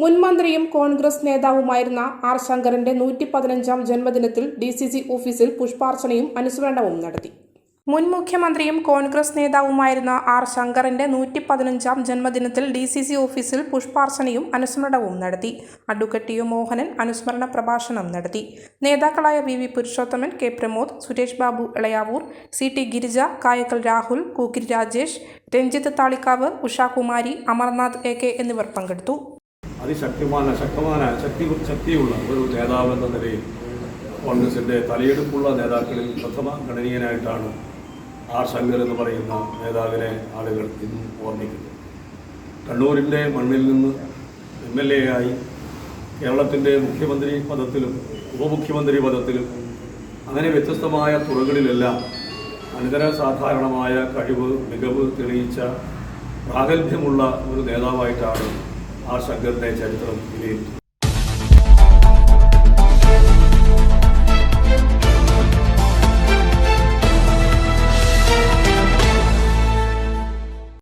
മുൻ മന്ത്രിയും കോൺഗ്രസ് നേതാവുമായിരുന്ന ആർ ശങ്കരന്റെ നൂറ്റി പതിനഞ്ചാം ജന്മദിനത്തിൽ ഡി സി സി ഓഫീസിൽ പുഷ്പാർച്ചനയും അനുസ്മരണവും നടത്തി. മുൻ മുഖ്യമന്ത്രിയും കോൺഗ്രസ് നേതാവുമായിരുന്ന ആർ ശങ്കറിന്റെ നൂറ്റി പതിനഞ്ചാം ജന്മദിനത്തിൽ ഡി സി സി ഓഫീസിൽ പുഷ്പാർച്ചനയും അനുസ്മരണവും നടത്തി. അഡ്വക്കേറ്റ് യു മോഹനൻ അനുസ്മരണ പ്രഭാഷണം നടത്തി. നേതാക്കളായ V V Purushothaman K Pramod Suresh Babu Elayavoor C T Girija Kayakkal Rahul Kookkiri Rajesh Ranjith Thalikkavu Ushakumari Amarnath A K എന്നിവർ പങ്കെടുത്തു. അതിശക്തിമാന ശക്തമാന ശക്തി ശക്തിയുള്ള ഒരു നേതാവ് എന്ന നിലയിൽ കോൺഗ്രസിന്റെ തലയെടുപ്പുള്ള നേതാക്കളിൽ പ്രഥമ ഗണനീയനായിട്ടാണ് ആർ ശങ്കർ എന്ന് പറയുന്ന നേതാവിനെ ആളുകൾ ഇന്നും ഓർമ്മിക്കുന്നത് കണ്ണൂരിന്റെ മണ്ണിൽ നിന്ന് എം എൽ എ ആയി കേരളത്തിന്റെ മുഖ്യമന്ത്രി പദത്തിലും ഉപമുഖ്യമന്ത്രി പദത്തിലും അങ്ങനെ വ്യത്യസ്തമായ തുറകളിലെല്ലാം അനിതര സാധാരണമായ കഴിവ് മികവ് തെളിയിച്ച പ്രാഗൽഭ്യമുള്ള ഒരു നേതാവായിട്ടാണ് आशा गर्दे चरित्र